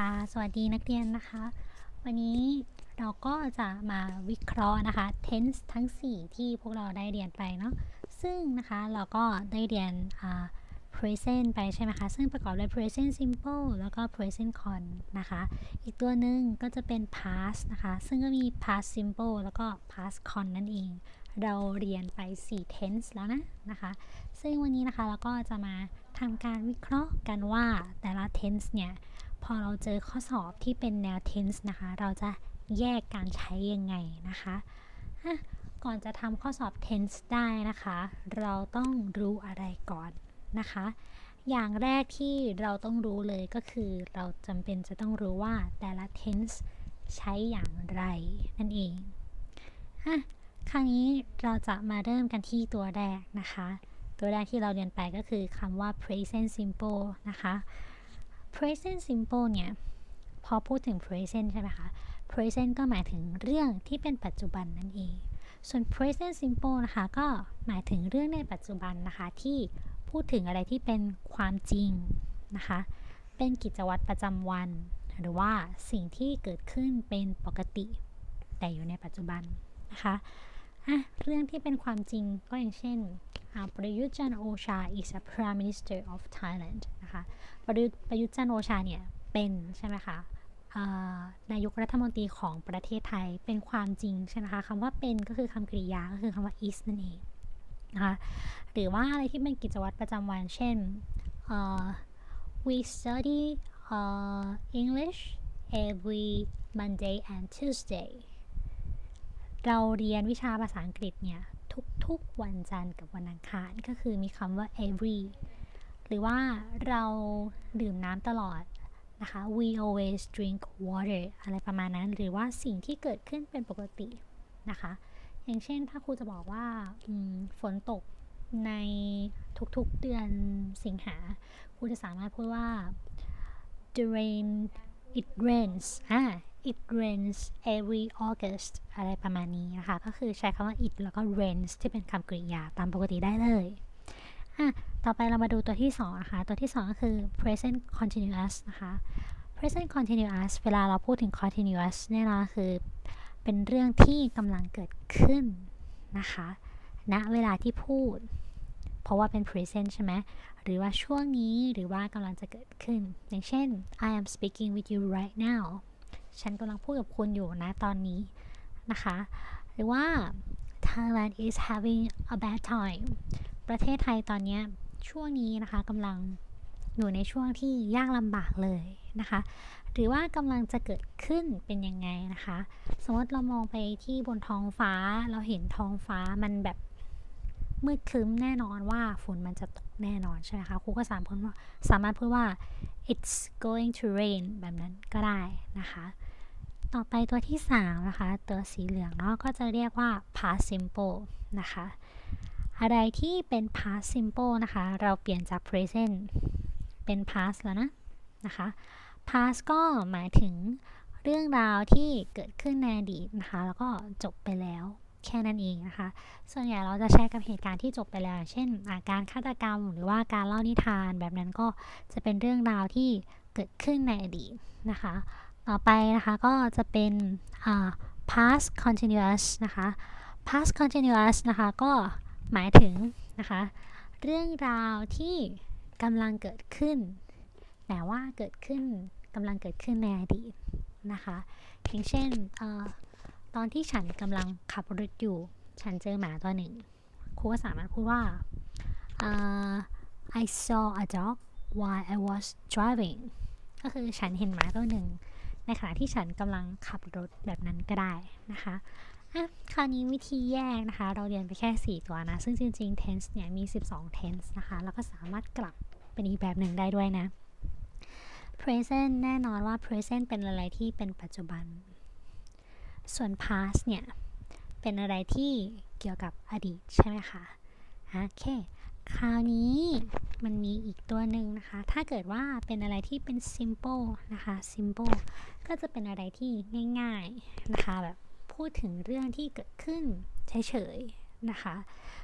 ค่ะ สวัสดีนักเรียนนะคะ วันนี้เราก็จะมาวิเคราะห์นะคะ tense ทั้ง 4 ที่พวกเราได้เรียนไปเนาะ ซึ่งนะคะเราก็ได้เรียน present ไปใช่ไหมคะ ซึ่งประกอบด้วย present simple แล้วก็ present con นะคะ อีกตัวหนึ่งก็จะเป็น past นะคะ ซึ่งก็มี past simple แล้วก็ past con นั่นเอง เราเรียนไป 4 tense แล้วนะนะคะ ซึ่งวันนี้นะคะเราก็จะมาทำการวิเคราะห์กันว่าแต่ละ tense เนี่ย พอเราเจอข้อสอบที่เป็นแนว tense นะคะ เราจะแยกการใช้ยังไงนะคะอะก่อนจะทำข้อสอบ tense ได้นะคะ เราต้องรู้อะไรก่อนนะคะ อย่างแรกที่เราต้องรู้เลยก็คือ เราจำเป็นจะต้องรู้ว่าแต่ละ tense ใช้อย่างไรนั่นเองอะคราวนี้เราจะมาเริ่มกันที่ตัวแรกนะคะ ตัวแรกที่เราเรียนไปก็คือคำว่า present simple นะคะ present simple เนี่ย พอพูดถึง present ใช่ไหมคะ present ก็หมายถึงเรื่องที่เป็นปัจจุบันนั่นเอง ส่วน present simple นะคะ ก็หมายถึงเรื่องในปัจจุบันนะคะ ที่พูดถึงอะไรที่เป็นความจริงนะคะ เป็นกิจวัตรประจำวัน หรือว่าสิ่งที่เกิดขึ้นเป็นปกติ แต่อยู่ในปัจจุบันนะคะ อะเรื่องที่เป็นความจริงก็อย่างเช่นประยุทธ์จันโอชา is a prime minister of Thailand นะคะประยุทธ์ประยุทธ์จันโอชาเนี่ย เป็น ใช่ไหมคะนายกรัฐมนตรีของประเทศไทยเป็นความจริง ใช่ไหมคะคำว่าเป็นก็คือคำกริยา ก็คือคำว่า is นั่นเองนะคะหรือว่าอะไรที่เป็นกิจวัตรประจำวัน เช่น we study uh, English every Monday and Tuesday เราเรียนวิชาภาษาอังกฤษเนี่ย ทุกๆวันจันทร์กับวันอังคารก็คือมีคำว่า every หรือว่าเราดื่มน้ำตลอดนะคะ we always drink water อะไรประมาณนั้น หรือว่าสิ่งที่เกิดขึ้นเป็นปกตินะคะ อย่างเช่นถ้าครูจะบอกว่าฝนตกในทุกๆเดือนสิงหาครูจะสามารถพูดว่า the rain it rains อ่า it rains every August อะไรประมาณนี้นะคะ ก็คือใช้คำว่า it แล้วก็ rains ที่เป็นคำกริยาตามปกติได้เลยอะต่อไปเรามาดูตัวที่2นะคะ ตัวที่ 2 ก็คือ present continuous นะคะ present continuous เวลาเราพูดถึง continuous เนี่ยนะคือเป็นเรื่องที่กำลังเกิดขึ้นนะคะณนะเวลาที่พูด เพราะว่าเป็น present ใช่ไหมหรือว่าช่วงนี้หรือว่ากำลังจะเกิดขึ้น อย่างเช่น I am speaking with you right now ฉันกำลังพูดกับคุณอยู่นะตอนนี้นะคะ หรือว่า Thailand is having a bad time ประเทศไทยตอนนี้ช่วงนี้นะคะกำลังอยู่ในช่วงที่ยากลำบากเลยนะคะ หรือว่ากำลังจะเกิดขึ้นเป็นยังไงนะคะ สมมติเรามองไปที่บนท้องฟ้าเราเห็นท้องฟ้ามันแบบมืดครึ้มแน่นอนว่าฝนมันจะตกแน่นอนใช่ไหมคะครูก็สามารถพูดว่า it's going to rain แบบนั้นก็ได้นะคะ ต่อไปตัวที่ 3 นะคะ ตัวสีเหลืองเนาะก็จะเรียกว่า past simple นะคะ อะไรที่เป็น past simple นะคะ เราเปลี่ยนจาก present เป็น past แล้วนะนะคะ past ก็หมายถึงเรื่องราวที่เกิดขึ้นในอดีตนะคะ แล้วก็จบไปแล้วแค่นั้นเองนะคะ ส่วนใหญ่เราจะใช้กับเหตุการณ์ที่จบไปแล้ว เช่นการฆาตกรรมหรือว่าการเล่านิทานแบบนั้นก็จะเป็นเรื่องราวที่เกิดขึ้นในอดีตนะคะ ต่อไปนะคะก็จะเป็น past continuous นะคะ past continuous นะคะก็หมายถึงนะคะเรื่องราวที่กำลังเกิดขึ้น แต่ว่าเกิดขึ้นกำลังเกิดขึ้นในอดีตนะคะอย่างเช่นตอนที่ฉันกำลังขับรถอยู่ ฉันเจอหมาตัวหนึ่งครูก็สามารถพูดว่า uh, I saw a dog while I was driving ก็คือฉันเห็นหมาตัวหนึ่ง ในขณะที่ฉันกำลังขับรถแบบนั้นก็ได้นะคะอะคราวนี้วิธีแยกนะคะ เราเรียนไปแค่ 4 ตัวนะ ซึ่งจริงๆ tense เนี่ยมี 12 tense นะคะ แล้วก็สามารถกลับเป็นอีกแบบหนึ่งได้ด้วยนะ present แน่นอนว่า present เป็นอะไรที่เป็นปัจจุบัน ส่วน past เนี่ย เป็นอะไรที่เกี่ยวกับอดีตใช่ไหมคะโอเค คราวนี้มันมีอีกตัวหนึ่งนะคะ ถ้าเกิดว่าเป็นอะไรที่เป็น simple นะคะ simple ก็จะเป็นอะไรที่ง่าย ๆนะคะแบบพูดถึงเรื่องที่เกิดขึ้นเฉยๆนะคะ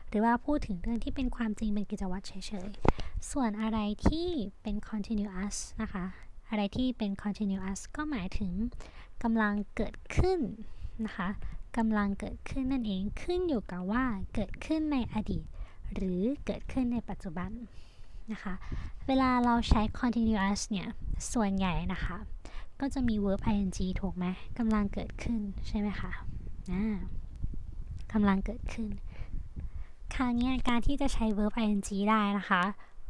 หรือว่าพูดถึงเรื่องที่เป็นความจริงเป็นกิจวัตรเฉยๆ ส่วนอะไรที่เป็น continuous นะคะ อะไรที่เป็น continuous ก็หมายถึงกำลังเกิดขึ้นนะคะกำลังเกิดขึ้นนั่นเองขึ้นอยู่กับว่าเกิดขึ้นในอดีต หรือเกิดขึ้นในปัจจุบันนะคะ เวลาเราใช้ continuous เนี่ย ส่วนใหญ่นะคะ ก็จะมี verb ing ถูกไหมกำลังเกิดขึ้นใช่ไหมคะอ่ากำลังเกิดขึ้น คราวนี้การที่จะใช้ verb ing ได้นะคะ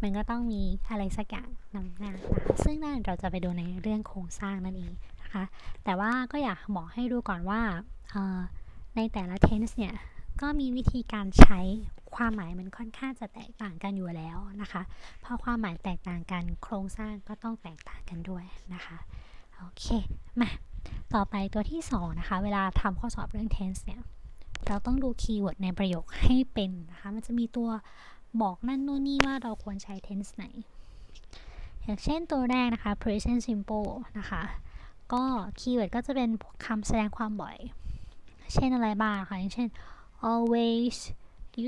มันก็ต้องมีอะไรสักอย่างนำหน้านะคะซึ่งนั่นเราจะไปดูในเรื่องโครงสร้างนั่นเองนะคะ แต่ว่าก็อยากบอกให้ดูก่อนว่าในแต่ละ tense เนี่ยก็มีวิธีการใช้ความหมายมันค่อนข้างจะแตกต่างกันอยู่แล้วนะคะ พอความหมายแตกต่างกันโครงสร้างก็ต้องแตกต่างกันด้วยนะคะ โอเค มา ต่อไปตัวที่ 2 นะคะ เวลาทำข้อสอบเรื่อง tense เนี่ย เราต้องดูคีย์เวิร์ดในประโยคให้เป็นนะคะ มันจะมีตัวบอกนั่นนู่นนี่ว่าเราควรใช้ tense ไหน อย่างเช่นตัวแรกนะคะ present simple นะคะ ก็คีย์เวิร์ดก็จะเป็นคำแสดงความบ่อย เช่นอะไรบ้างคะอย่างเช่น always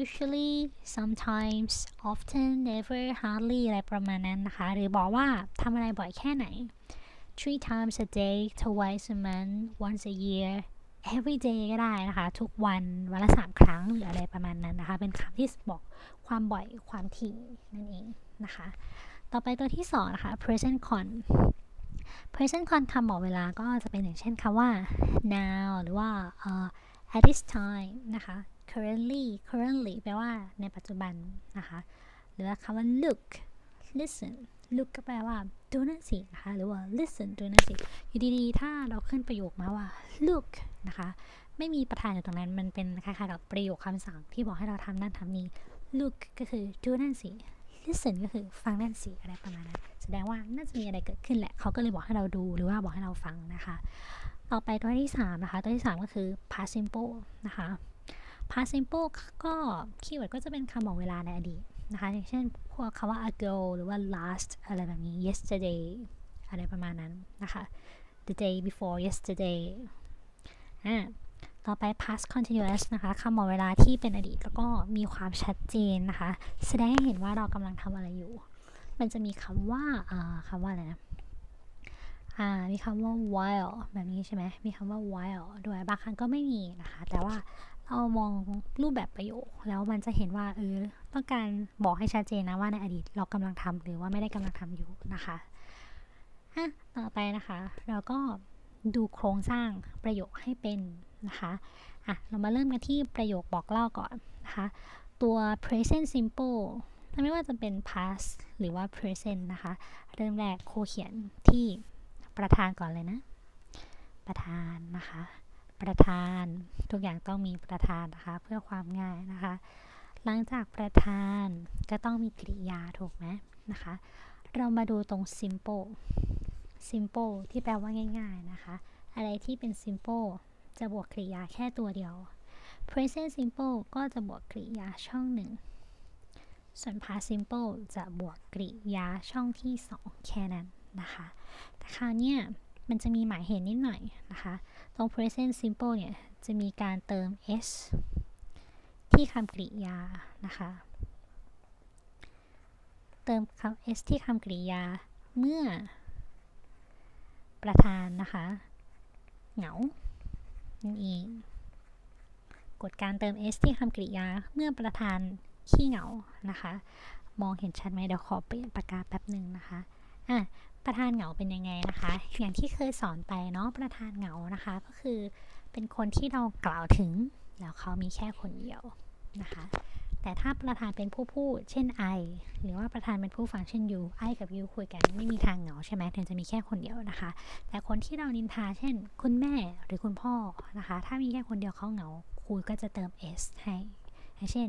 usually sometimes often never hardly อะไรประมาณนั้นนะคะ หรือบอกว่าทำอะไรบ่อยแค่ไหน three times a day twice a month once a year every day ก็ได้นะคะ ทุกวันวันละสามครั้งหรืออะไรประมาณนั้นนะคะ เป็นคำที่บอกความบ่อยความถี่นั่นเองนะคะ ต่อไปตัวที่สองนะคะ present con present con คำบอกเวลาก็จะเป็นอย่างเช่นคำว่า now หรือว่า uh, at this time นะคะ currently currently แปลว่าในปัจจุบันนะคะ หรือคำว่า look listen look ก็แปลว่าดูนั่นสินะคะหรือว่า listen ดูนั่นสิอยู่ดีๆ ถ้าเราขึ้นประโยคมาว่า look นะคะ ไม่มีประธานอยู่ตรงนั้น มันเป็นคล้ายๆกับประโยคคำสั่งที่บอกให้เราทำนั่นทำนี้ look ก็คือดูนั่นสิ listen ก็คือฟังนั่นสิอะไรประมาณนั้นแสดงว่าน่าจะมีอะไรเกิดขึ้นแหละเขาก็เลยบอกให้เราดูหรือว่าบอกให้เราฟังนะคะต่อไปตัวที่3นะคะตัวที่ 3 ก็คือ past simple นะคะ past simple ก็คีย์เวิร์ดก็จะเป็นคำบอกเวลาในอดีต นะคะอย่างเช่นพวกคำว่า ago หรือว่า last อะไรแบบนี้ yesterday อะไรประมาณนั้นนะคะ the day before yesterday อ่าต่อไป past continuous นะคะคำบอกเวลาที่เป็นอดีตแล้วก็มีความชัดเจนนะคะ แสดงให้เห็นว่าเรากำลังทำอะไรอยู่ มันจะมีคำว่าคำว่าอะไรนะมีคำว่า while แบบนี้ใช่ไหมมีคำว่า while ด้วยบางครั้งก็ไม่มีนะคะ แต่ว่า เรามองรูปแบบประโยค แล้วมันจะเห็นว่าเออต้องการบอกให้ชัดเจนนะว่าในอดีตเรากำลังทำหรือว่าไม่ได้กำลังทำอยู่นะคะอะต่อไปนะคะ เราก็ดูโครงสร้างประโยคให้เป็นนะคะอะเรามาเริ่มกันที่ประโยคบอกเล่าก่อนนะคะตัว present simple ไม่ว่าจะเป็น past หรือว่า present นะคะ เริ่มแรกครูเขียนที่ประธานก่อนเลยนะ ประธานนะคะ ประธาน ทุกอย่างต้องมีประธานนะคะ เพื่อความง่ายนะคะ หลังจากประธานก็ต้องมีกริยาถูกไหมนะคะ เรามาดูตรง simple simple ที่แปลว่าง่ายๆนะคะ อะไรที่เป็น simple จะบวกกริยาแค่ตัวเดียว present simple ก็จะบวกกริยาช่องหนึ่งส่วน past simple จะบวกกริยาช่องที่ 2 แค่นั้นนะคะ แต่คราวนี้มันจะมีหมายเหตุนิดหน่อยนะคะ ตรง present simple เนี่ย จะมีการเติม s ที่คำกริยานะคะ เติมคำ s ที่คำกริยาเมื่อ ประธานนะคะ เหงานั่นเองกดการเติม s ที่คำกริยาเมื่อประธานขี้เหงานะคะ มองเห็นชัดไหมเดี๋ยวขอเปลี่ยนปากกาแป๊บหนึ่งนะคะ อะ ประธานเหงาเป็นยังไงนะคะ อย่างที่เคยสอนไปเนาะประธานเหงานะคะ ก็คือเป็นคนที่เรากล่าวถึง แล้วเขามีแค่คนเดียวนะคะ แต่ถ้าประธานเป็นผู้พูด เช่น I หรือว่าประธานเป็นผู้ฟังเช่น you I กับ you คุยกันไม่มีทางเหงาใช่ไหมถึงจะมีแค่คนเดียวนะคะ แต่คนที่เรานินทา เช่น คุณแม่หรือคุณพ่อนะคะ ถ้ามีแค่คนเดียวเขาเหงาครูก็จะเติม s ให้เช่น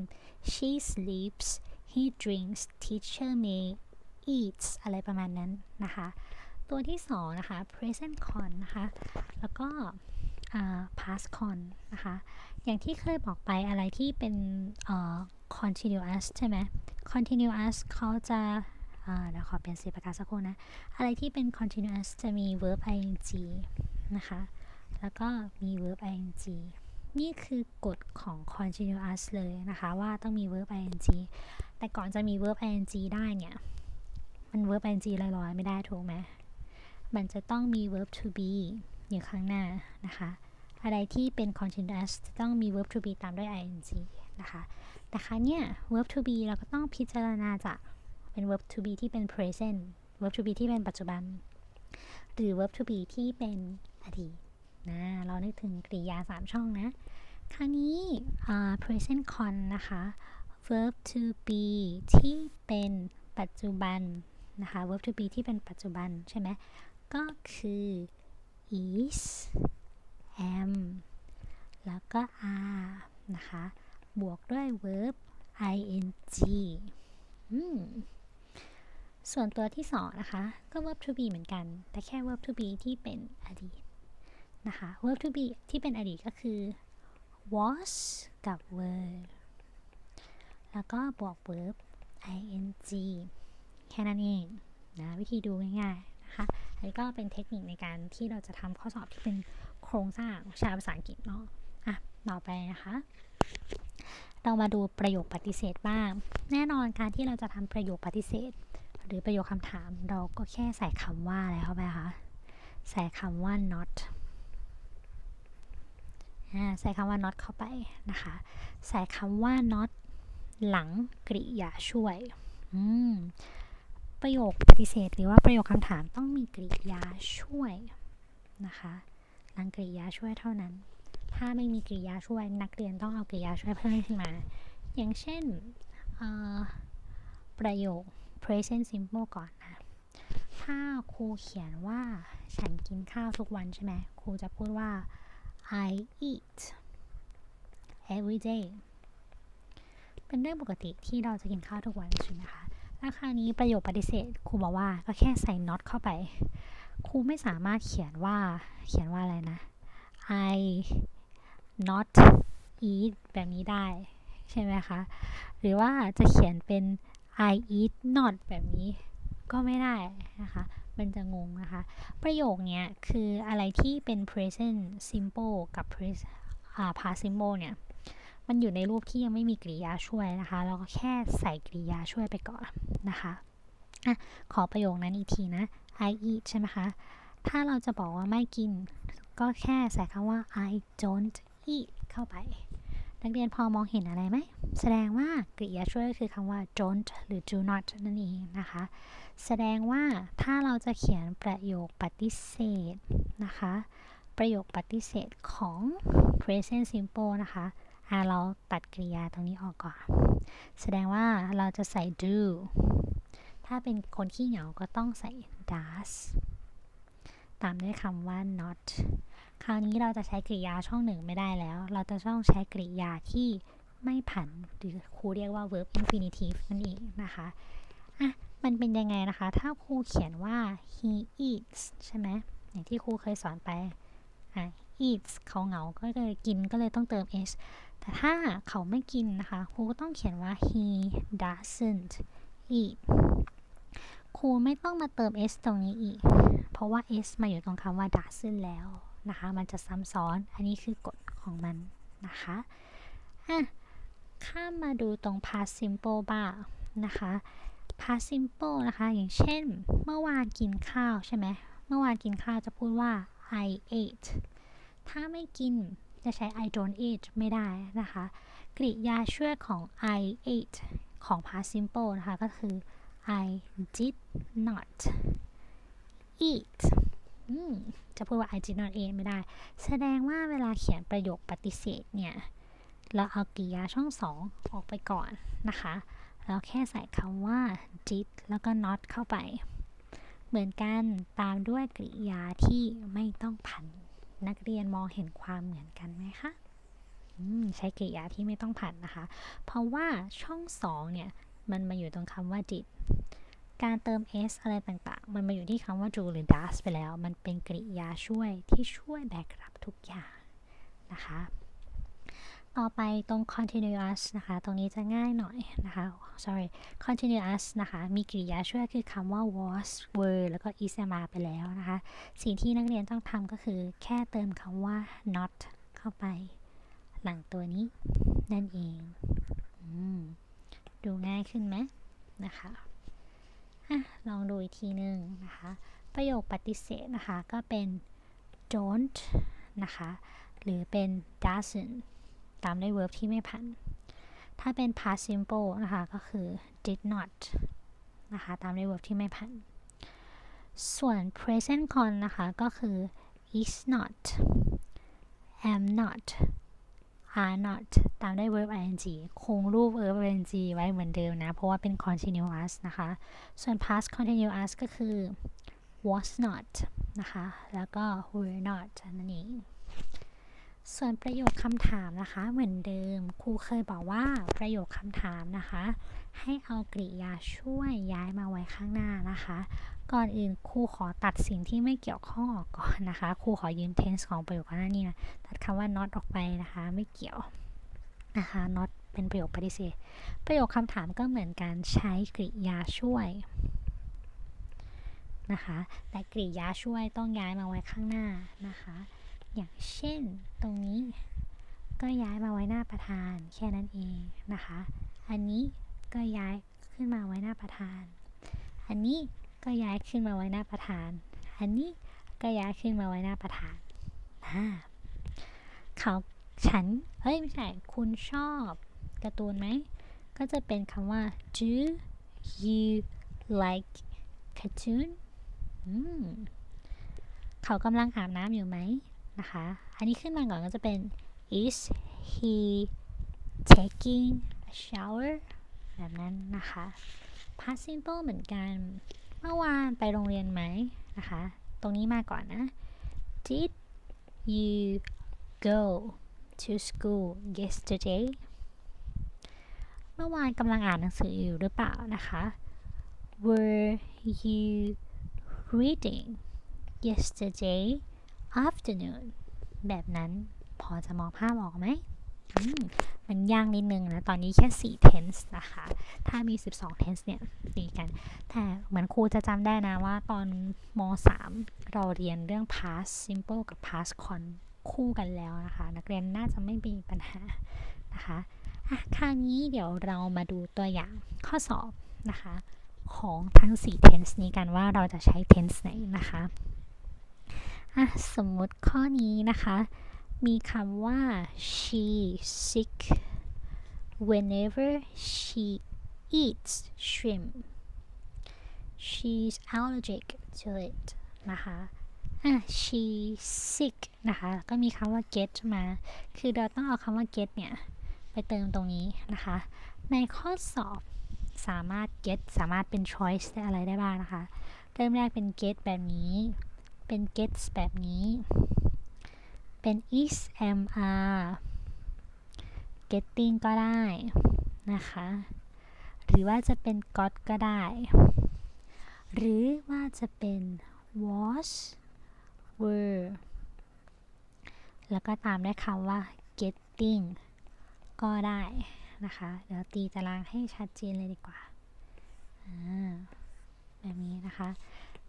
she sleeps he drinks teacher may eats อะไรประมาณนั้นนะคะ ตัวที่สองนะคะ present con นะคะ แล้วก็ past con นะคะ อย่างที่เคยบอกไปอะไรที่เป็น continuous ใช่ไหม continuous เขาจะเดี๋ยวขอเปลี่ยนสีปากกาสักครู่นะ อะไรที่เป็น continuous จะมี verb ing นะคะ แล้วก็มี verb ing นี่คือกฎของ continuous เลยนะคะ ว่าต้องมี verb ing แต่ก่อนจะมี verb ing ได้เนี่ย มัน verb ing ลอยๆไม่ได้ถูกไหมมันจะต้องมี verb to be อยู่ข้างหน้านะคะ อะไรที่เป็น continuous จะต้องมี verb to be ตามด้วย ing นะคะแต่ครั้เนี้ย verb to be เราก็ต้องพิจารณาจากเป็น verb to be ที่เป็น present verb to be ที่เป็นปัจจุบัน หรือ verb to be ที่เป็นอดีตนะเรานึกถึงกริยา 3 ช่องนะ คราวนี้ uh, present con นะคะ verb to be ที่เป็นปัจจุบัน นะคะ verb to be ที่เป็นปัจจุบันใช่ไหมก็คือ is am แล้วก็ are นะคะ บวกด้วย verb ing ส่วนตัวที่สองนะคะ ก็ verb to be เหมือนกัน แต่แค่ verb to be ที่เป็นอดีตนะคะ verb to be ที่เป็นอดีตก็คือ was กับ were แล้วก็บวก verb ing แค่นั้นเองนะวิธีดูง่ายๆนะคะอันนี้ก็เป็นเทคนิคในการที่เราจะทำข้อสอบที่เป็นโครงสร้างชาภาษาอังกฤษเนาะอะต่อไปนะคะ เรามาดูประโยคปฏิเสธบ้าง แน่นอนการที่เราจะทำประโยคปฏิเสธ หรือประโยคคำถามเราก็แค่ใส่คำว่าอะไรเข้าไปคะใส่คำว่า not ใส่คำว่า not เข้าไปนะคะ ใส่คำว่า not หลังกริยาช่วย อืม ประโยคปฏิเสธ หรือว่าประโยคคำถามต้องมีกริยาช่วยนะคะหลังกริยาช่วยเท่านั้น ถ้าไม่มีกริยาช่วย นักเรียนต้องเอากริยาช่วยเพิ่มขึ้นมา อย่างเช่นประโยค present simple ก่อนนะ ถ้าครูเขียนว่าฉันกินข้าวทุกวันใช่ไหมครูจะพูดว่า I eat every day เป็นเรื่องปกติที่เราจะกินข้าวทุกวันใช่ไหมคะ แล้วคราวนี้ประโยคปฏิเสธครูบอกว่าก็แค่ใส่ not เข้าไป ครูไม่สามารถเขียนว่าเขียนว่าอะไรนะ I not eat แบบนี้ได้ ใช่ไหมคะ หรือว่าจะเขียนเป็น I eat not แบบนี้ก็ไม่ได้นะคะ มันจะงงนะคะ ประโยคเนี้ยคืออะไรที่เป็น present simple กับ past simple เนี่ย มันอยู่ในรูปที่ยังไม่มีกริยาช่วยนะคะ เราก็แค่ใส่กริยาช่วยไปก่อนนะคะอะขอประโยคนั้นอีกทีนะ I eat ใช่ไหมคะ ถ้าเราจะบอกว่าไม่กิน ก็แค่ใส่คำว่า I don't eat เข้าไป นักเรียนพอมองเห็นอะไรไหม แสดงว่ากริยาช่วยคือคำว่า don't หรือ do not นั่นเองนะคะ แสดงว่าถ้าเราจะเขียนประโยคปฏิเสธนะคะ ประโยคปฏิเสธของ present simple นะคะ อ่เราตัดกริยาตรงนี้ออกก่อน แสดงว่าเราจะใส่ do ถ้าเป็นคนขี้เหงาก็ต้องใส่ does ตามด้วยคำว่า not คราวนี้เราจะใช้กริยาช่องหนึ่งไม่ได้แล้ว เราจะต้องใช้กริยาที่ไม่ผัน หรือครูเรียกว่า verb infinitive นั่นเองนะคะ อะ มันเป็นยังไงนะคะ ถ้าครูเขียนว่า he eats ใช่ไหมอย่างที่ครูเคยสอนไป อะ eats เขาเหงา ก็เลยกินก็เลยต้องเติม s แต่ถ้าเขาไม่กินนะคะครูก็ต้องเขียนว่า he doesn't eat ครูไม่ต้องมาเติม s ตรงนี้อีก เพราะว่า s มาอยู่ตรงคำว่า doesn't แล้วนะคะ มันจะซ้ำซ้อน อันนี้คือกฎของมันนะคะอะข้ามมาดูตรง past simple บ้างนะคะ past simple นะคะ อย่างเช่น เมื่อวานกินข้าวใช่ไหม เมื่อวานกินข้าวจะพูดว่า I ate ถ้าไม่กิน จะใช้ I don't eat ไม่ได้นะคะ กริยาช่วยของ I ate ของ past simple นะคะ ก็คือ I did not eat จะพูดว่า I did not eat ไม่ได้ แสดงว่าเวลาเขียนประโยคปฏิเสธเนี่ย เราเอากริยาช่องสองออกไปก่อนนะคะ เราแค่ใส่คำว่า did แล้วก็ not เข้าไป เหมือนกันตามด้วยกริยาที่ไม่ต้องผัน นักเรียนมองเห็นความเหมือนกันไหมคะใช้กริยาที่ไม่ต้องผันนะคะ เพราะว่าช่องสองเนี่ย มันมาอยู่ตรงคำว่าจิต การเติม s อะไรต่างๆ มันมาอยู่ที่คำว่า do หรือ does ไปแล้ว มันเป็นกริยาช่วยที่ช่วยแบกรับทุกอย่างนะคะ ต่อไปตรง continuous นะคะ ตรงนี้จะง่ายหน่อยนะคะ sorry continuous นะคะ มีกริยาช่วยคือคำว่า was were แล้วก็ is มาไปแล้วนะคะ สิ่งที่นักเรียนต้องทำก็คือแค่เติมคำว่า not เข้าไป หลังตัวนี้ นั่นเองอดูง่ายขึ้นไหมนะคะอะลองดูอีกทีหนึ่งนะคะ ประโยคปฏิเสธนะคะ ก็เป็น don't นะคะ หรือเป็น doesn't ตามด้วย verb ที่ไม่พัน ถ้าเป็น past simple นะคะ ก็คือ did not นะคะ ตามด้วย verb ที่ไม่พัน ส่วน present con นะคะ ก็คือ is not am not are not ตามด้วย verb ing คงรูป verb ing ไว้เหมือนเดิมนะ เพราะว่าเป็น continuous นะคะ ส่วน past continuous ก็คือ was not นะคะ แล้วก็ were not นั่นเอง ส่วนประโยคคำถามนะคะ เหมือนเดิมครูเคยบอกว่าประโยคคำถามนะคะ ให้เอากริยาช่วยย้ายมาไว้ข้างหน้านะคะ ก่อนอื่นครูขอตัดสิ่งที่ไม่เกี่ยวข้องออกก่อนนะคะครูขอยืม tense ของประโยคก่อนหน้านี้นะตัดคำว่า not ออกไปนะคะ ไม่เกี่ยวนะคะ not เป็นประโยคปฏิเสธ ประโยคคำถามก็เหมือนการใช้กริยาช่วยนะคะ แต่กริยาช่วยต้องย้ายมาไว้ข้างหน้านะคะ อย่างเช่นตรงนี้ ก็ย้ายมาไว้หน้าประธานแค่นั้นเองนะคะ อันนี้ก็ย้ายขึ้นมาไว้หน้าประธาน อันนี้ก็ย้ายขึ้นมาไว้หน้าประธาน อันนี้ก็ย้ายขึ้นมาไว้หน้าประธานนะเขาฉัน เฮ้ยไม่ใช่ คุณชอบการ์ตูนไหม ก็จะเป็นคำว่า do you like cartoon อืมเขากำลังอาบน้ำอยู่ไหม นะคะ อันนี้ขึ้นมาก่อนก็จะเป็น is he taking a shower แบบนั้นนะคะ past simple เหมือนกัน เมื่อวานไปโรงเรียนไหมนะคะ ตรงนี้มาก่อนนะ did you go to school yesterday เมื่อวานกำลังอ่านหนังสืออยู่หรือเปล่านะคะ were you reading yesterday afternoon แบบนั้นพอจะมองภาพออกไหมมันยากนิดนึงนะ ตอนนี้แค่4 tense นะคะ ถ้ามี 12 tense เนี่ยดีกัน แต่เหมือนครูจะจำได้นะว่าตอนม .3 เราเรียนเรื่อง past simple กับ past con คู่กันแล้วนะคะ นักเรียนน่าจะไม่มีปัญหานะคะอะคราวนี้เดี๋ยวเรามาดูตัวอย่างข้อสอบนะคะ ของทั้ง 4 tense นี้กันว่าเราจะใช้ tense ไหนนะคะ อะสมมติข้อนี้นะคะ มีคำว่า she sick whenever she eats shrimp she's allergic to it นะคะอะ she sick นะคะก็มีคำว่า get มา คือเราต้องเอาคำว่า get เนี่ย ไปเติมตรงนี้นะคะ ในข้อสอบสามารถ get สามารถเป็น choice ได้อะไรได้บ้างนะคะ เริ่มแรกเป็น get แบบนี้ เป็น gets แบบนี้ เป็น is am are getting ก็ได้นะคะ หรือว่าจะเป็น got ก็ได้ หรือว่าจะเป็น was were แล้วก็ตามด้วยคำว่า getting ก็ได้นะคะ เดี๋ยวตีตารางให้ชัดเจนเลยดีกว่า แบบนี้นะคะ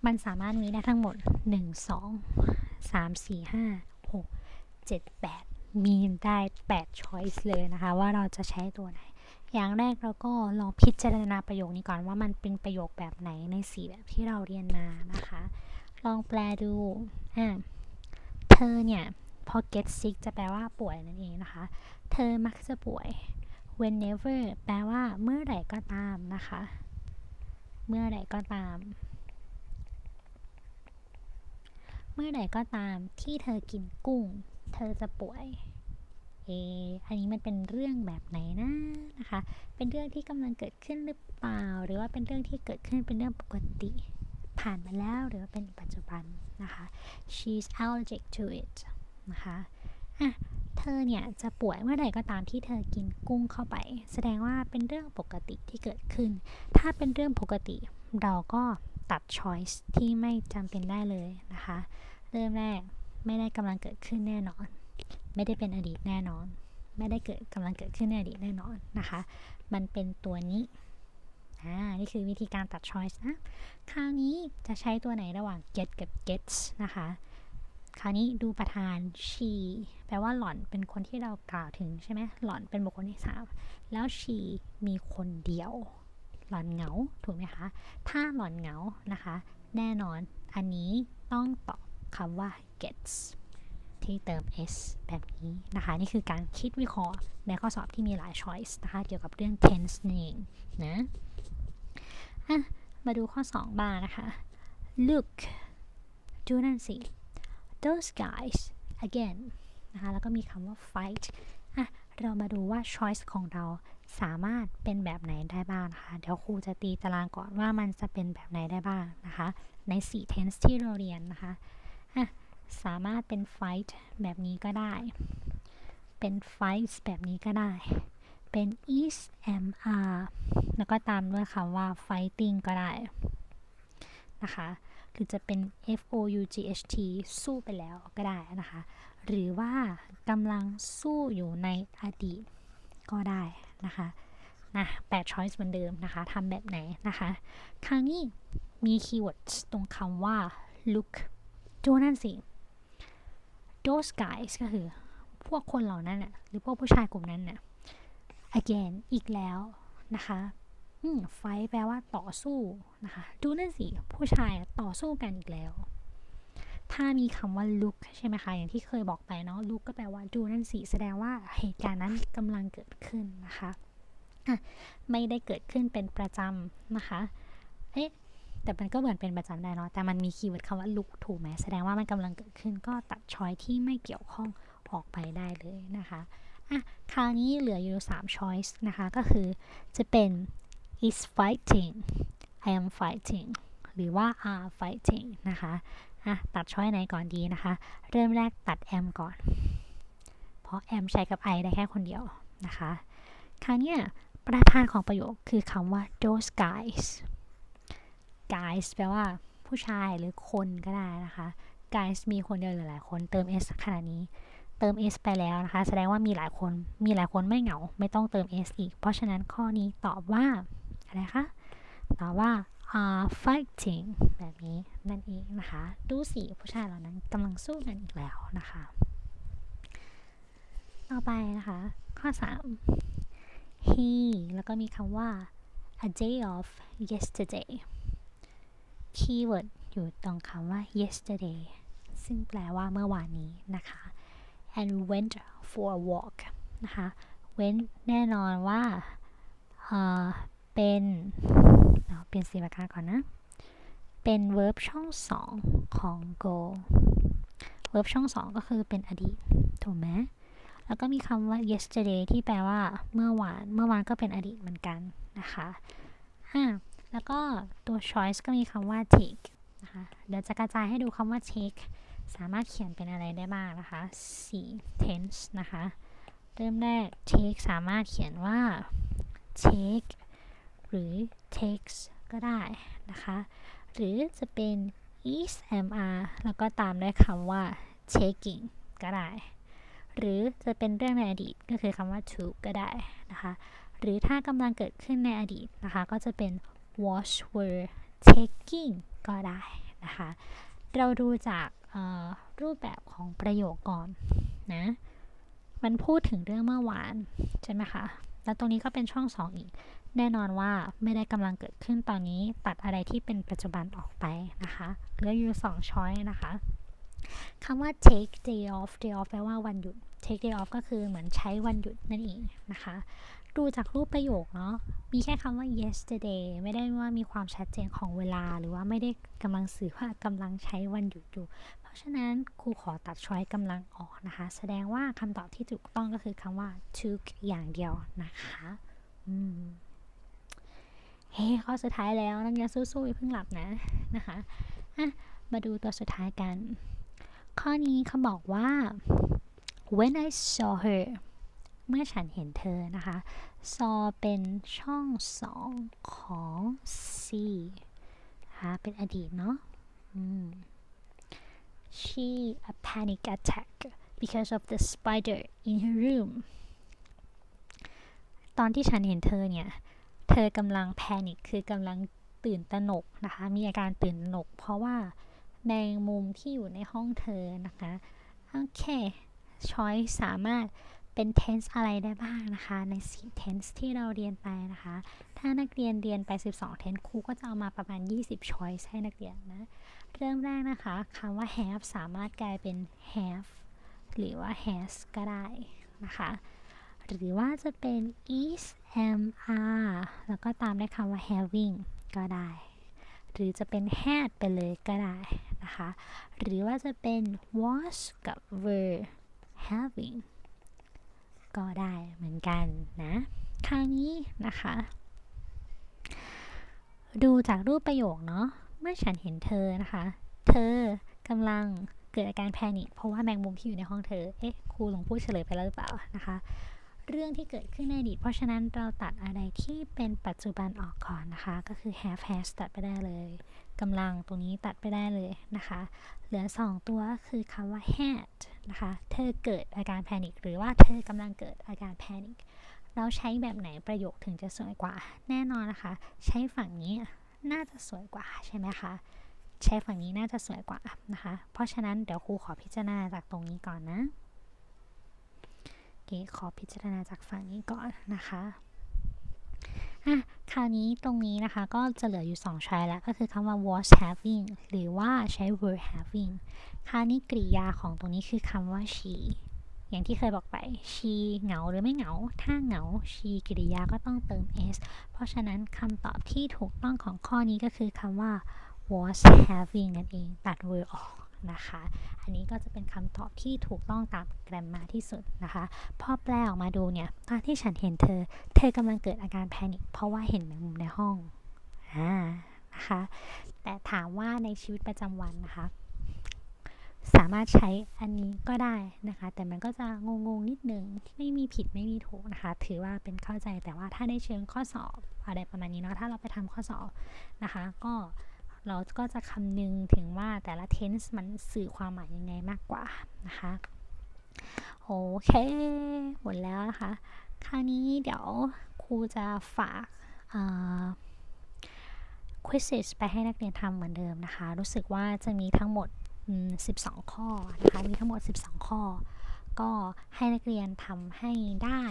มันสามารถมีได้ทั้งหมด 1 2 3 4 5 6 7 8 มีได้8 choice เลยนะคะ ว่าเราจะใช้ตัวไหน อย่างแรกเราก็ลองพิจารณาประโยคนี้ก่อนว่ามันเป็นประโยคแบบไหนในสีแบบที่เราเรียนมานะคะ ลองแปลดูอ่าเธอเนี่ยพอ get sick จะแปลว่าป่วยนั่นเองนะคะ เธอมักจะป่วย whenever แปลว่าเมื่อไหร่ก็ตามนะคะ เมื่อไหร่ก็ตาม เมื่อไหร่ก็ตามที่เธอกินกุ้ง เธอจะป่วยเออันนี้มันเป็นเรื่องแบบไหนนะนะคะ เป็นเรื่องที่กำลังเกิดขึ้นหรือเปล่า หรือว่าเป็นเรื่องที่เกิดขึ้นเป็นเรื่องปกติ ผ่านมาแล้วหรือว่าเป็นปัจจุบันนะคะ she's allergic to it นะคะอะเธอเนี่ยจะป่วยเมื่อใดก็ตามที่เธอกินกุ้งเข้าไป แสดงว่าเป็นเรื่องปกติที่เกิดขึ้น ถ้าเป็นเรื่องปกติเราก็ ตัด choice ที่ไม่จำเป็นได้เลยนะคะ เริ่มแรกไม่ได้กำลังเกิดขึ้นแน่นอน ไม่ได้เป็นอดีตแน่นอน ไม่ได้เกิดกำลังเกิดขึ้นในอดีตแน่นอนนะคะ มันเป็นตัวนี้อ่านี่คือวิธีการตัด choice นะ คราวนี้จะใช้ตัวไหนระหว่าง get กับ gets นะคะ คราวนี้ดูประธาน she แปลว่าหล่อนเป็นคนที่เรากล่าวถึงใช่ไหมหล่อนเป็นบุคคลที่สามแล้ว she มีคนเดียว หลอนเหงาถูกไหมคะ ถ้าหลอนเหงานะคะ แน่นอนอันนี้ต้องตอบคำว่า gets ที่เติม s แบบนี้นะคะ นี่คือการคิดวิเคราะห์ในข้อสอบที่มีหลาย choice นะคะ เกี่ยวกับเรื่อง tense นั่เองนะอะมาดูข้อ 2 บ้างนะคะ look ดูนั่นสิ those guys again นะคะ แล้วก็มีคำว่า fight อะ เรามาดูว่า choice ของเรา สามารถเป็นแบบไหนได้บ้างนะคะ เดี๋ยวครูจะตีตารางก่อนว่ามันจะเป็นแบบไหนได้บ้างนะคะ ใน 4 tense ที่เราเรียนนะคะอะสามารถเป็น fight แบบนี้ก็ได้ เป็น fights แบบนี้ก็ได้ เป็น is am are แล้วก็ตามด้วยคำว่า fighting ก็ได้นะคะหรือจะเป็น f o u g h t สู้ไปแล้วก็ได้นะคะ หรือว่ากำลังสู้อยู่ในอดีต ก็ได้นะคะนะแปด choice เหมือนเดิมนะคะทำแบบไหนนะคะคราวนี้มีคีย์เวิร์ดตรงคำว่า look ดูนั่นสิ those guys ก็คือ พวกคนเหล่านั้นน่ะหรือพวกผู้ชายกลุ่มนั้นน่ะ again อีกแล้วนะคะอืมไฟแปลว่าต่อสู้นะคะ ดูนั่นสิ ผู้ชายต่อสู้กันอีกแล้ว ถ้ามีคำว่า look ใช่ไหมคะ อย่างที่เคยบอกไปเนาะ look ก็แปลว่าดูนั่นสิ แสดงว่าเหตุการณ์นั้นกำลังเกิดขึ้นนะคะะไม่ได้เกิดขึ้นเป็นประจำนะคะ เอ๊ะ แต่มันก็เหมือนเป็นประจำได้เนาะ แต่มันมีคีย์เวิร์ดคำว่า look ถูกไหมแสดงว่ามันกำลังเกิดขึ้น ก็ตัดชอยที่ไม่เกี่ยวข้องออกไปได้เลยนะคะอะคราวนี้เหลืออยู่3 choice นะคะ ก็คือจะเป็น is fighting I am fighting หรือว่า are fighting นะคะ อะตัดช้อยไหนก่อนดีนะคะ เริ่มแรกตัด am ก่อน เพราะ am ใช้กับ I ได้แค่คนเดียวนะคะ คราวนี้ประธานของประโยคคือคำว่า those guys guys แปลว่าผู้ชายหรือคนก็ได้นะคะ guys มีคนเดียวหรือหลายคนเติม s ขนาดนี้ เติม s ไปแล้วนะคะ แสดงว่ามีหลายคน มีหลายคนไม่เหงา ไม่ต้องเติม s อีก เพราะฉะนั้นข้อนี้ตอบว่า อะไรคะ ตอบว่า fighting แบบนี้นั่นเองนะคะ ดูสิผู้ชายเหล่านั้นกำลังสู้กันอีกแล้วนะคะ ต่อไปนะคะ ข้อ 3 he แล้วก็มีคำว่า a day of yesterday keyword อยู่ตรงคำว่า yesterday ซึ่งแปลว่าเมื่อวานนี้นะคะ and went for a walk นะคะ went แน่นอนว่าเออเป็น ปลี่ยนสีปากกาก่อนนะ เป็น verb ช่อง 2 ของ go verb ช่อง 2 ก็คือเป็นอดีต ถูกไหมแล้วก็มีคำว่า yesterday ที่แปลว่าเมื่อวาน เมื่อวานก็เป็นอดีตเหมือนกันนะคะอ่าแล้วก็ตัว choice ก็มีคำว่า take นะคะ เดี๋ยวจะกระจายให้ดูคำว่า take สามารถเขียนเป็นอะไรได้บ้างนะคะ 4 tense นะคะ เริ่มแรก take สามารถเขียนว่า take หรือ takes ก็ได้นะคะ หรือจะเป็น is am are แล้วก็ตามด้วยคำว่า taking ก็ได้ หรือจะเป็นเรื่องในอดีตก็คือคำว่า to ก็ได้นะคะ หรือถ้ากำลังเกิดขึ้นในอดีตนะคะ ก็จะเป็น was were taking ก็ได้นะคะ เราดูจากรูปแบบของประโยคก่อนนะ มันพูดถึงเรื่องเมื่อวาน ใช่ไหมคะ แล้วตรงนี้ก็เป็นช่องสองอีก แน่นอนว่าไม่ได้กำลังเกิดขึ้นตอนนี้ ตัดอะไรที่เป็นปัจจุบันออกไปนะคะเหลืออยู่สองช้อยนะคะคำว่า take day off day off แปลว่าวันหยุด take day off ก็คือเหมือนใช้วันหยุดนั่นเองนะคะ ดูจากรูปประโยคเนาะ มีแค่คำว่า yesterday ไม่ได้ว่ามีความชัดเจนของเวลา หรือว่าไม่ได้กำลังสื่อว่ากำลังใช้วันหยุดอยู่ เพราะฉะนั้นครูขอตัดช้อยกำลังออกนะคะ แสดงว่าคำตอบที่ถูกต้องก็คือคำว่า took อย่างเดียวนะคะ อืม เฮ้ข้อสุดท้ายแล้วนักเรียนสู้ๆอย่าเพิ่งหลับนะนะคะะมาดูตัวสุดท้ายกัน ข้อนี้เขาบอกว่า when I saw her เมื่อฉันเห็นเธอนะคะ saw เป็นช่องสองของ see นะคะเป็นอดีตเนาะ she a panic attack because of the spider in her room ตอนที่ฉันเห็นเธอเนี่ย เธอกำลังแพนิคคือกำลังตื่นตระหนกนะคะ มีอาการตื่นตระหนก เพราะว่าแมงมุมที่อยู่ในห้องเธอนะคะ โอเคช้อยสามารถเป็น tense อะไรได้บ้างนะคะ ใน4 tense ที่เราเรียนไปนะคะ ถ้านักเรียนเรียนไป 12 tense ครูก็จะเอามาประมาณ 20 choice ให้นักเรียนนะ เริ่มแรกนะคะคำว่า have สามารถกลายเป็น have หรือว่า has ก็ได้นะคะ หรือว่าจะเป็น is am are แล้วก็ตามด้วยคำว่า having ก็ได้ หรือจะเป็น had ไปเลยก็ได้นะคะ หรือว่าจะเป็น was กับ were having ก็ได้เหมือนกันนะคราวนี้นะคะ ดูจากรูปประโยคเนาะเมื่อฉันเห็นเธอนะคะ เธอกำลังเกิดอาการแพนิคเพราะว่าแมงมุมที่อยู่ในห้องเธอ เอ๊ะครูหลงพูดเฉลยไปแล้วหรือเปล่านะคะ เรื่องที่เกิดขึ้นในอดีต เพราะฉะนั้นเราตัดอะไรที่เป็นปัจจุบันออกก่อนนะคะ ก็คือ have has ตัดไปได้เลยกำลังตรงนี้ตัดไปได้เลยนะคะ เหลือ 2 ตัวก็คือคำว่า had นะคะ เธอเกิดอาการแพนิคหรือว่าเธอกำลังเกิดอาการแพนิคเราใช้แบบไหนประโยคถึงจะสวยกว่า แน่นอนนะคะ ใช้ฝั่งนี้น่าจะสวยกว่าใช่ไหมคะใช้ฝั่งนี้น่าจะสวยกว่านะคะ เพราะฉะนั้นเดี๋ยวครูขอพิจารณาจากตรงนี้ก่อนนะ เคขอพิจารณาจากฝั่งนี้ก่อนนะคะอะคราวนี้ตรงนี้นะคะก็จะเหลืออยู่2ช้อยแล้ว ก็คือคำว่า was having หรือว่าใช้ were having คราวนี้กริยาของตรงนี้คือคำว่า she อย่างที่เคยบอกไป she เหงาหรือไม่เหงา ถ้าเหงา she กริยาก็ต้องเติม s เพราะฉะนั้นคำตอบที่ถูกต้องของข้อนี้ก็คือคำว่า was having นั่นเอง ตัด were ออก นะคะ อันนี้ก็จะเป็นคำตอบที่ถูกต้องตามแกรมมาที่สุดนะคะ พอแปลออกมาดูเนี่ยตอนที่ฉันเห็นเธอ เธอกำลังเกิดอาการแพนิคเพราะว่าเห็นแมงมุมในห้องอ่านะคะแต่ถามว่าในชีวิตประจำวันนะคะ สามารถใช้อันนี้ก็ได้นะคะ แต่มันก็จะงงๆนิดนึงไม่มีผิดไม่มีถูกนะคะ ถือว่าเป็นเข้าใจแต่ว่าถ้าได้เชิงข้อสอบอะไรประมาณนี้เนาะถ้าเราไปทำข้อสอบนะคะ ก็ เราก็จะคำนึงถึงว่าแต่ละ tense มันสื่อความหมายยังไงมากกว่านะคะโอเค หมดแล้วนะคะ คราวนี้เดี๋ยวครูจะฝาก quizzes ไปให้นักเรียนทำเหมือนเดิมนะคะ รู้สึกว่าจะมีทั้งหมด 12 ข้อนะคะ มีทั้งหมด 12 ข้อ ก็ให้นักเรียนทำให้ได้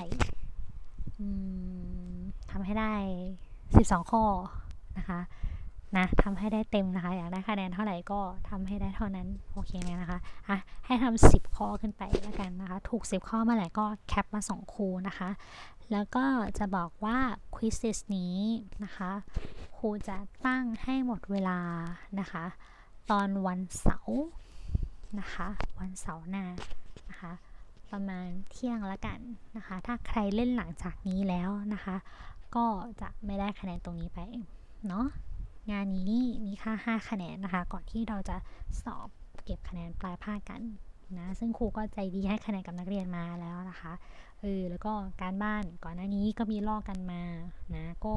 ทำให้ได้ 12 ข้อนะคะ นะทำให้ได้เต็มนะคะ อยากได้คะแนนเท่าไหร่ก็ทำให้ได้เท่านั้น โอเคไหมนะคะอะให้ทำ10 ข้อขึ้นไปแล้วกันนะคะ ถูก 10 ข้อเมื่อไหร่ก็แคปมาส่งครูนะคะ แล้วก็จะบอกว่า quizzes นี้นะคะครูจะตั้งให้หมดเวลานะคะ ตอนวันเสาร์นะคะ วันเสาร์หน้านะคะ ประมาณเที่ยงละกันนะคะ ถ้าใครเล่นหลังจากนี้แล้วนะคะ ก็จะไม่ได้คะแนนตรงนี้ไปเนาะ งานนี้มีค่า 5 คะแนนนะคะ ก่อนที่เราจะสอบเก็บคะแนนปลายภาคกันนะซึ่งครูก็ใจดีให้คะแนนกับนักเรียนมาแล้วนะคะเออแล้วก็การบ้านก่อนหน้านี้ก็มีลอกกันมานะก็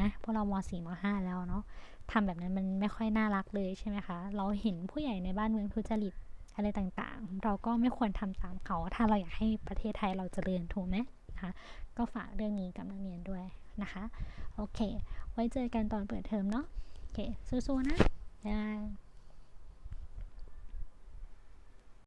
นะพวกเราม .4 ม .5 แล้วเนาะทำแบบนั้นมันไม่ค่อยน่ารักเลยใช่ไหมคะ เราเห็นผู้ใหญ่ในบ้านเมืองทุจริตอะไรต่างๆ เราก็ไม่ควรทำตามเขา ถ้าเราอยากให้ประเทศไทยเราจเจริญถูกไหมนะคะก็ฝากเรื่องนี้กับนักเรียนด้วยนะคะ โอเค ไว้เจอกันตอนเปิดเทอมเนาะโอเคสู้ๆนะบ๊ายบาย